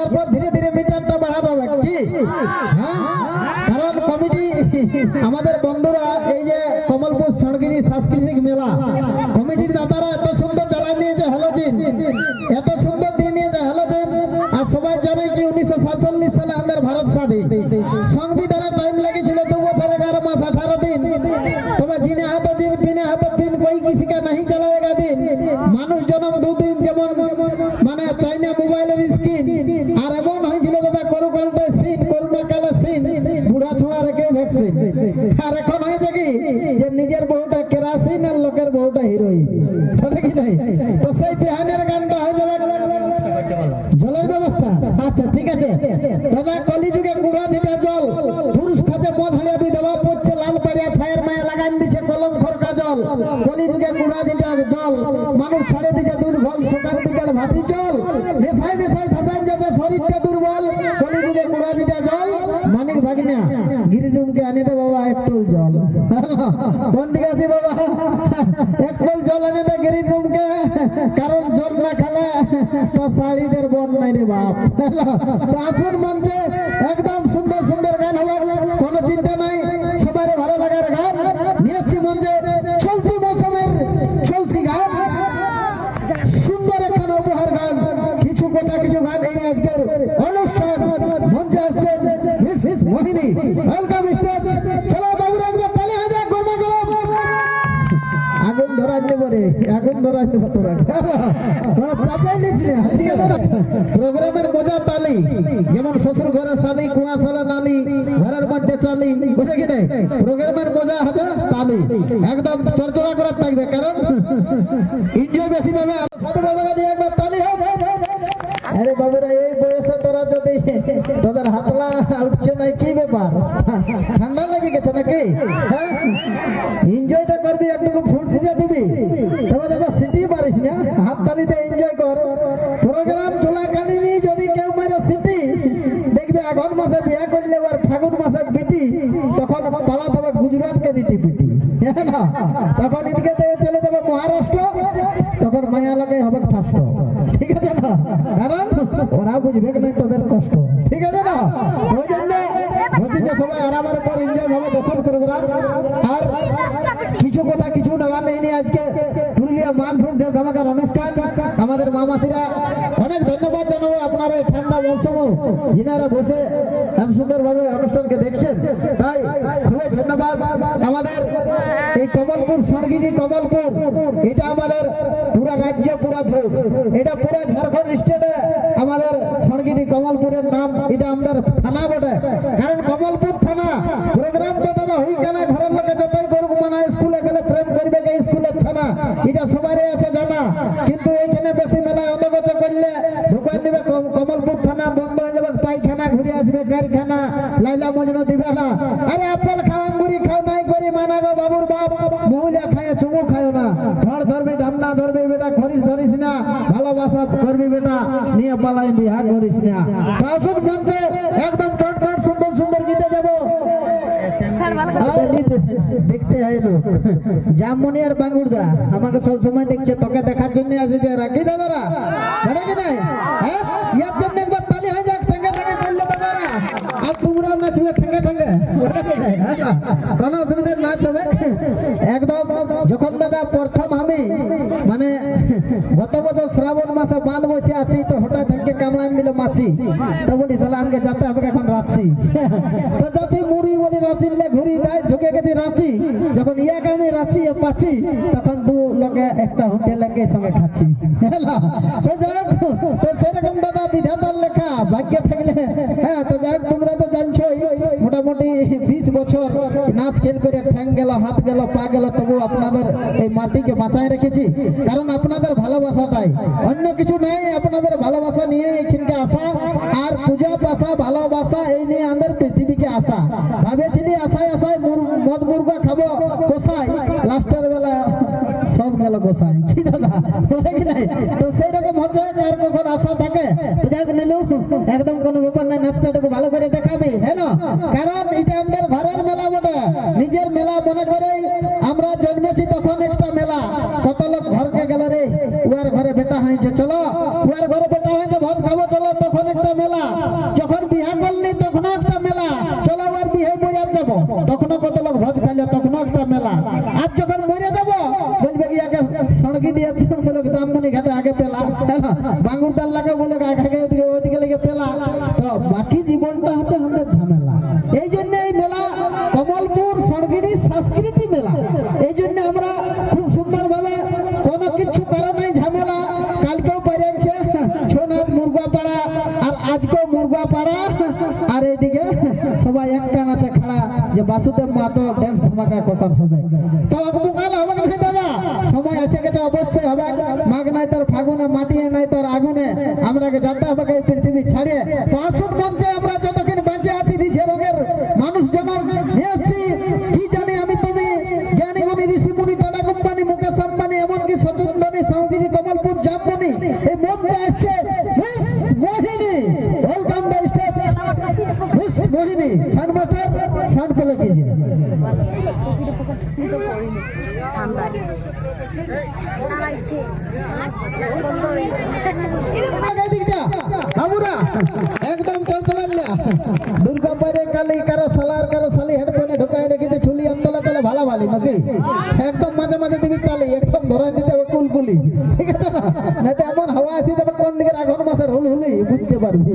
এরপর ধীরে ধীরে মিটারটা বাড়াতে হবে। কি? হ্যাঁ? কারণ কমিটি, আমাদের বন্ধুরা এই যে কমলপুর সড়গিরি সাংস্কৃতিক মেলা, কমিটির দাদারা এত সুন্দর জ্বালাই নিয়েছে হ্যালোজিন এত সুন্দর দিয়ে নিয়েছে হ্যালোজিন আর সবাই জানে কি উনিশশো সাতচল্লিশ সালে আমাদের ভারত স্বাধীন। সংবিধানের টাইম লেগেছিল দু বছর এগারো মাস আঠারো দিন। তবে জিনে হাত জিন, পিনে হাত পিন, কই কিসি কা नहीं ছোড়া আর এখন হয়েছে কি? যে নিজের বউটা কেরাসিন আর লোকের বউটা হিরোইন। ঠিক কি নাই? তো সেই বিহানের গানটা হয়ে যাবে। জলের ব্যবস্থা। আচ্ছা ঠিক আছে। দাদা, কলিযুগে রুমকে আনি দে বাবা একটু জল। কোন দিকে আছে বাবা? একটু জল আনি দে গিরি রুমকে কারণ জল না খেলে তো শাড়িদের বন নাই রে বাপ। আসুন মঞ্চে একদম সুন্দর সুন্দর গান হবে। কোনো চিন্তা নাই সবারই ভালো লাগার গান। নিয়ে এসছি মঞ্চে চলতি মৌসুমের চলতি গান। সুন্দর একখানা উপহার গান। কিছু কথা কিছু প্রোগ্রামের মজা তালি যেমন শ্বশুর ঘরে শালি কুয়া শালা নালি ঘরের মধ্যে চালি বুঝে কি নাই প্রোগ্রামের মজা হচ্ছে তালি একদম চরচড়া করার থাকবে কারণ এনজয় বেশি পাবে একবার তালি হোক আরে বাবুরা এই বয়সে তোরা যদি তোদের হাতলা উঠছে না কি ব্যাপার ঠান্ডা লেগে গেছে নাকি প্রোগ্রাম চলাকালীনই যদি কেউ মারে সিটি, দেখবি আঘন মাসে বিয়া করলে আর ফাগুন মাসে বিটি, তখন পালাতে হবে গুজরাটকে রীতি পিটি হ্যাঁ না? তখন এদিকে চলে যাবে মহারাষ্ট্র, তখন মায়া লাগে হবে ফার্স্ট ঠিক আছে না? কারণ ওরা বুঝবে না তোদের কষ্ট। ঠিক আছে না? ওই জন্য বলছি যে সবাই আরামের উপর এনজয় ভাবে দেখুন প্রোগ্রাম আর কিছু কথা কিছু নাগা নেই আজকে পুরুলিয়া মানপুর ধামাকার অনুষ্ঠান। আমাদের মামাসিরা অনেক ধন্যবাদ জানাব আপনারা এই ঠান্ডা মৌসুম যিনারা বসে এত সুন্দর ভাবে অনুষ্ঠানকে দেখছেন। তাই খুবই ধন্যবাদ। আমাদের এই কমলপুর সরগিনী কমলপুর, এটা আমাদের পুরা রাজ্য, পুরা ভোর এটা পুরা ঝাড়খণ্ড স্টেটে আমাদের সরগিনী কমলপুরের নাম, এটা আমাদের থানা বটে কারণ কমলপুর থানা প্রোগ্রাম তো দাদা হই কেন ঘরের লোকে যতই করুক মানা স্কুলে গেলে প্রেম করবে কে স্কুলের ছানা এটা সবারই আছে জানা কিন্তু এইখানে বেশি মেলায় অনগত করলে ঢুকাই দিবে কম- কমলপুর থানা বন্ধ হয়ে যাবে পায়খানা ঘুরে আসবে, কারখানা, লাইলা মজনু দিবে না আরে আপেল খাও, আঙ্গুরি খাও নাই করে মানা গো বাবুর বাপ। মহিলা খায়, চুমু খায় না। ঘর ধরবি ধামনা ধরবি বেটা খরিস ধরিস না। ভালোবাসা করবি বেটা, নিয়ে পালাই বিহা করিস না। তো আসুন আইলো। জামমনি আর বাঙ্গুরদা আমাকে সব সময় দেখছে, তোকে দেখার জন্য আসে যে রাখি দাদারা। জানে কি নাই? হ্যাঁ? ইয়ার জন্য একবার তালি হয়ে যাক, ঠেঙ্গে ঠেঙ্গে করলে দাদারা। আর তোমরা নাচবে ঠেঙ্গে ঠেঙ্গে? হ্যাঁ? কোনো অসুবিধা নাচ হবে একদম যখন দাদা প্রথম আমি মানে গত বছর শ্রাবণ মাসে বাঁধ বসে আছি, তো হঠাৎ থেকে কামড়ান দিল মাছি। তো বলি, তাহলে আমাকে যেতে হবে এখন রাঁচি তো যাচ্ছি মুড়ি বলি মিলে ঘুরি গেছি রাঁচি, যখন ইয়াকে আমি রাঁচি পাচ্ছি তখন দু লোকে একটা হোটেলকে সঙ্গে খাচ্ছি। তো তো সেরকম দাদা বিধাতার লেখা থাকলে হ্যাঁ তো যাই তোমরা তো জানছোই, মোটামুটি বিশ বছর নাচ খেল করে ঠ্যাং গেল, হাত গেল, পা গেল, তবু আপনাদের এই মাটিকে বাঁচায় রেখেছি। কারণ আপনাদের ভালোবাসাটাই। অন্য কিছু নাই, আপনাদের ভালোবাসা নিয়ে সব কি নাই তো সেই রকম হচ্ছে কার কখন আশা থাকে? তো যাই হোক, নিলু, একদম কোনো ব্যাপার নাই নাচটাটুকু ভালো করে দেখাবি হ্যাঁ না? কারণ এটা আমাদের ঘরের মেলা বটে। নিজের মেলা মনে করে আমরা জন্মেছি তখন একটা মেলা। কত লোক ঘরকে গেল রে, উয়ার ঘরে বেটা হয়েছে, চলো। উয়ার ঘরে বেটা হয়েছে, ভাত খাব, চলো, তখন একটা মেলা। যখন বিয়া করলি, তখনও একটা মেলা। চলো, আবার বিয়ে মরে যাব। তখনও কত লোক ভোজ খাইলে, তখনও একটা মেলা। আর যখন মরে যাব সড়কি দিয়ে বলে জামমনি ঘাটে আগে পেলা? হ্যাঁ? বাঙ্গুর দাল লাগে বলে আগে ওদিকে ওদিকে লেগে পেলা? তো বাকি জীবনটা হচ্ছে আমাদের ঝামেলা। এই জন্য এই মেলা কমলপুর সড়গিরি সংস্কৃতি মেলা। এই জন্য আমরা খুব সুন্দরভাবে কোনো কিছু কারণে ঝামেলা। কালকেও পেরেছে ছৌ নাচ মুরগা পাড়া আর আজকেও মুরগা পাড়া আর এইদিকে সবাই একটা নাচে খাড়া যে বাসুদেব মাতো ড্যান্স ধামাকা কখন হবে। তো হবে অবশ্যই হবে। মাঘ নাই তোর ফাগুনে মাটি কারও সালার, কারও সালি হেডফোনে ঢুকাই রেখেছে ঠুলি, আমতলা তলা ভালা ভালি নাকি? একদম মাঝে মাঝে দিবি তালি, একদম ধরা দিতে হবে কুলকুলি। ঠিক আছে এমন হাওয়া আসি কোন দিকে আঘন মাসের হুল হুলি বুঝতে পারবি।